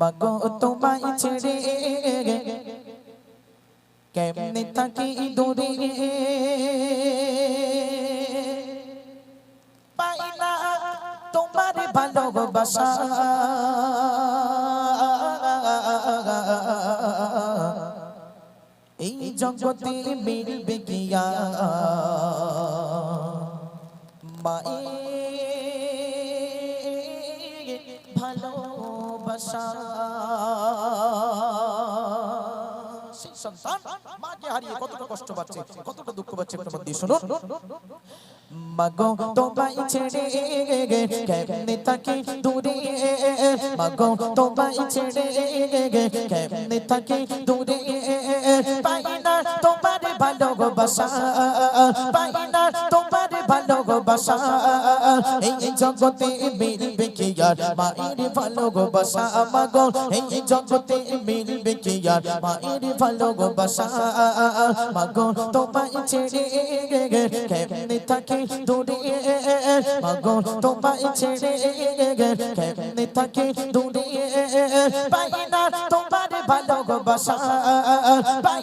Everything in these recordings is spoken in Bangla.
মাগো তোমায় ছেড়ে কেমনে থাকি দূরে? পাই না তোমার ভালোবাসা। এই জগতে মিলবে গিয়া মায়ে ভালোবাসা। সেই সন্তান মাকে হারিয়ে কতটা কষ্ট পাচ্ছে, কতটা দুঃখ পাচ্ছে, একটু মধ্যে শুনুন। মাগো, তোমায় ছেড়ে কেমনে থাকি ভালোবাসা ভালোবাসা এই জগতে মিলবে কি আর? মায়ের ভালোবাসা মাগো এই জগতে মিলবে কি আর? মায়ের ভালোবাসা মাগো তোমায় ছেড়ে কেমনে থাকি দূরে? মাগো তোমায় ছেড়ে কেমনে থাকি দূরে? পাই না তোমার ভালোবাসা পাই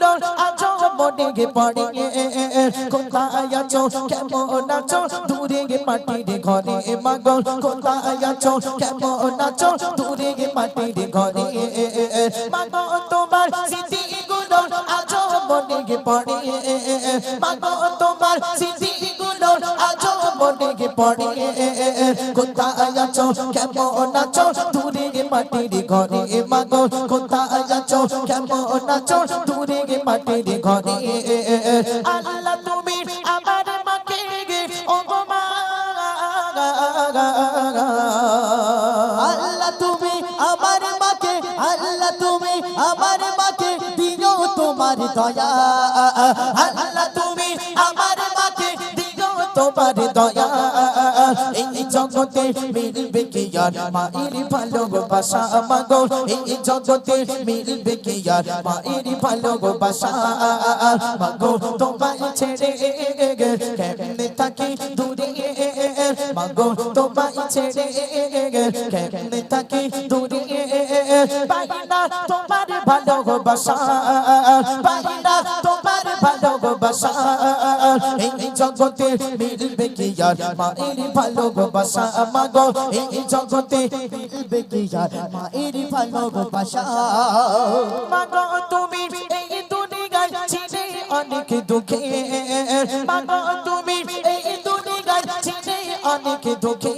স্মৃতিগুলো আজও মনে পড়ে কোথায় আছো, কেমন আছো? দূরে মাটির ঘরে মাগো, কোথায় আছো? কেমন আছো? দূরে মাটির ঘরে মাগো, তোমার স্মৃতিগুলো আজও মনে পড়ে মাগো, তোমার আজও মনে পড়ে কোথায় আছো? কেমন আছো? দূরে মাটির ঘরে মাগো। কোথায় আছো? কেমন আছো? দূরে মাটির ঘরে। আল্লাহ তুমি আমার মাকে ও মা। আল্লাহ তুমি আমার মাকে, আল্লাহ তুমি আমার মাকে দিও তোমার দয়া। আল্লাহ তোমার দয়া। এই জগতে মিলবে কি আর? মায়ের ভালোবাসা মাগো এই জগতে মিলবে কি আর? মায়ের ভালোবাসা মাগো তোমায় ছেড়ে কেমনে থাকি দূরে? মাগো, তোমায় ছেড়ে কেমনে থাকি দূরে? পাই না তোমার ভালোবাসা পাই না তোমার ভালোবাসা। জগতে মিলবে কি আর? মায়ের ভালোবাসা মাগো এই জগতে মিলবে কি আর? মায়ের ভালোবাসা মাগো তুমি এই দুনিয়ায় ছিলে অনেক দুঃখে। মাগো, তুমি এই দুনিয়ায় ছিলে অনেক দুঃখে।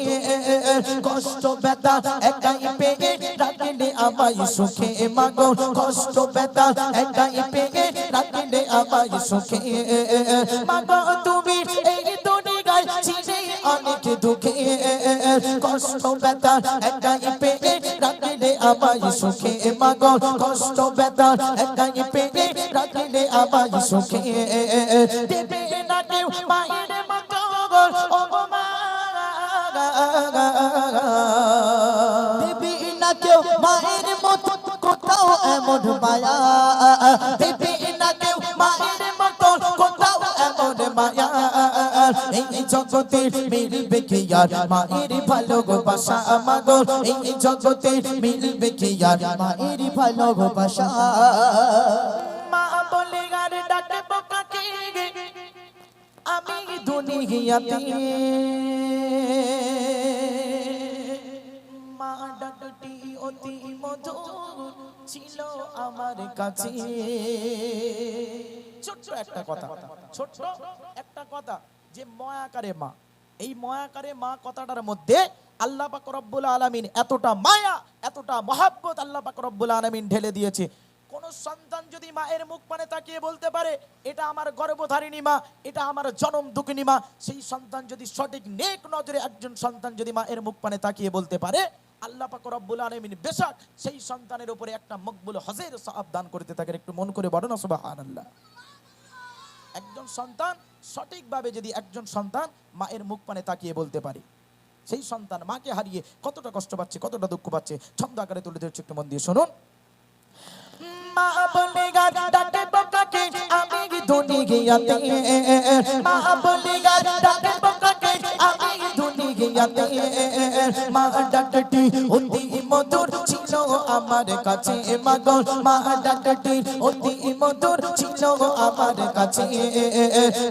কষ্ট, ব্যথা একাই পেয়ে রাখলে আমায় সুখে। মাগো, কষ্ট, ব্যথা একাই পেয়ে রাখলে আমায় সুখে। মাগো, তুমি কষ্ট ব্যথা একাই পেয়ে রাখলে আমায় সুখে মাগো। কষ্ট ব্যথা একাই পেয়ে রাখলে আমায় সুখে দেবে না কেউ মায়ের মতো ও মা দেবী না কেউ মায়ের মতো, কোথাও এমন মায়া। দেবে না কেউ মায়ের মতো, কোথাও এমন মায়া। এই জগতে মিলবে কি আর? মায়ের ভালোবাসা মাগো এই জগতে মিলবে কি আর? মায়ের ভালোবাসা। মা বলে, আর ডাকে বোকাকে আমি দুনিয়াতে। মা ডাকটি অতি মধুর ছিল আমার কাছে। ছোট্ট একটা কথা, ছোট্ট একটা কথা। যে ময়াকারে মা, এই ময়াকারে মা কথাটার মধ্যে আল্লাহ পাক রব্বুল আলামিন এতটা মায়া, এতটা মহাব্বত আল্লাহ পাক রব্বুল আলামিন ঢেলে দিয়েছে। কোন সন্তান যদি মায়ের মুখ পানে তাকিয়ে বলতে পারে, এটা আমার গর্ভধারিণী মা, এটা আমার জনম দুঃখিনী মা, সেই সন্তান যদি সঠিক নেক নজরে একজন সন্তান যদি মায়ের মুখ পানে তাকিয়ে বলতে পারে, আল্লাহ পাক রব্বুল আলামিন বেশাক সেই সন্তানের উপরে একটা মকবুল হজের সাহাব দান করতে থাকেন। একটু মন করে বলো না, সুবহানাল্লাহ। একজন সন্তান সঠিকভাবে যদি একজন সন্তান মায়ের মুখ পানে তাকিয়ে বলতে পারে। সেই সন্তান মাকে হারিয়ে কতটা কষ্ট পাচ্ছে, কতটা দুঃখ পাচ্ছে, ছন্দ আকারে তুলে ধরছে একটু মন দিয়ে শুনুন। মা বলে ডাকে ডাকে ডাকটি, অতি মধুর ছিল আমার কাছে মাগো মা ডাকটি অতি মধুর ছিল আমার কাছে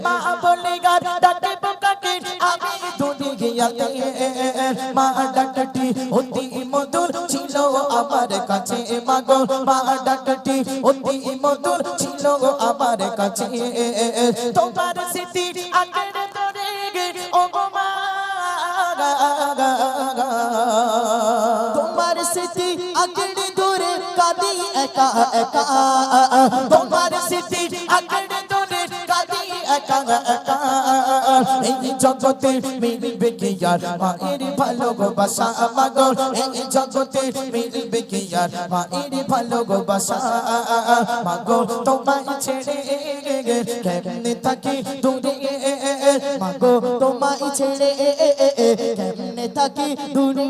মা বলে গা ডাকে বকাকে আমি দুনিয়াতে মা ডাকটি অতি মধুর ছিল আমার কাছে মাগো মা ডাকটি অতি মধুর ছিল আমার কাছে তোমার স্মৃতি আগের একা একা, তোমার স্মৃতি আগের ধরে কাঁদি একা একা। এই জগতে মিলবে কি আর মায়ের ভালোবাসা মাগো এই জগতে তোমায় ছেড়ে কেমনে থাকি দূরে? মাগো, তোমায় ছেড়ে কেমনে থাকি দূরে?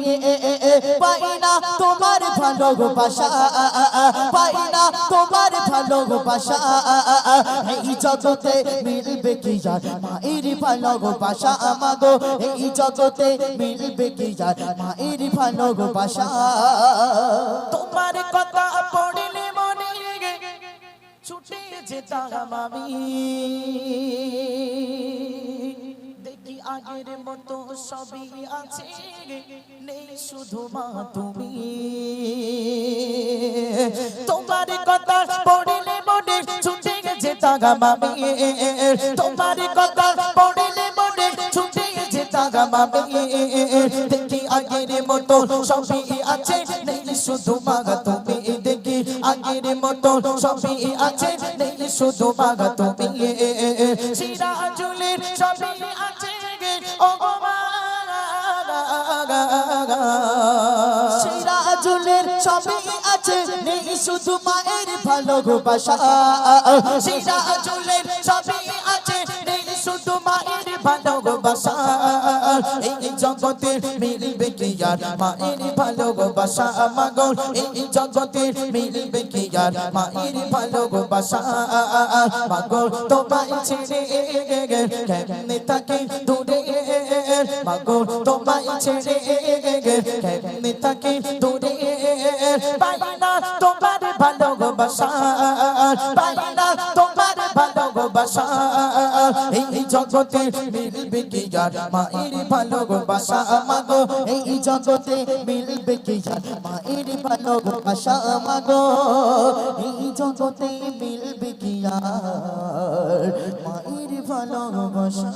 ভালোবাসা পাই না তোমার ভালোবাসা এই জগতে মিলবে কি যার মায়ের ভালোবাসা মাগো এই জগতে মিলবে কি যার মায়ের ভালোবাসা তোমার কথা পড়লে মনে ছুটে যেতাম আমি। আগের মতো সবই আছে নেই শুধু মা, তুমি। তোমার কথা পড়লে মনে ছুটে যেতাম আমি তোমার কথা পড়লে মনে ছুটে যেতাম আমি দেখি আগের মতো সবই আছে, নেই শুধু মাগা তুমি। দেখি আগের মতো সবই আছে, নেই শুধু মাগা তুমি। সিরাজুলের সবই আছে সবই আছে, নেই শুধু মায়ের ভালোবাসা সিরাজুলের সবই আছে, নেই শুধু মায়ের ভালোবাসা এই জগতে মিলবে কি আর মায়ের ভালোবাসা মাগো, এই জগতে মিলবে কি আর মায়ের ভালোবাসা মাগো, তোমায় ছেড়ে কেমনে থাকি দূরে? মাগো, তোমায় ছেড়ে কেমনে থাকি দূরে? জগতে মিলবে কি যার মায়ের ভালোবাসা আমাগো। এই জগতে মিলবে কি যার মায়ের ভালোবাসা আমাগো। এই জগতে মিলবে কি যার মায়ের ভালোবাসা।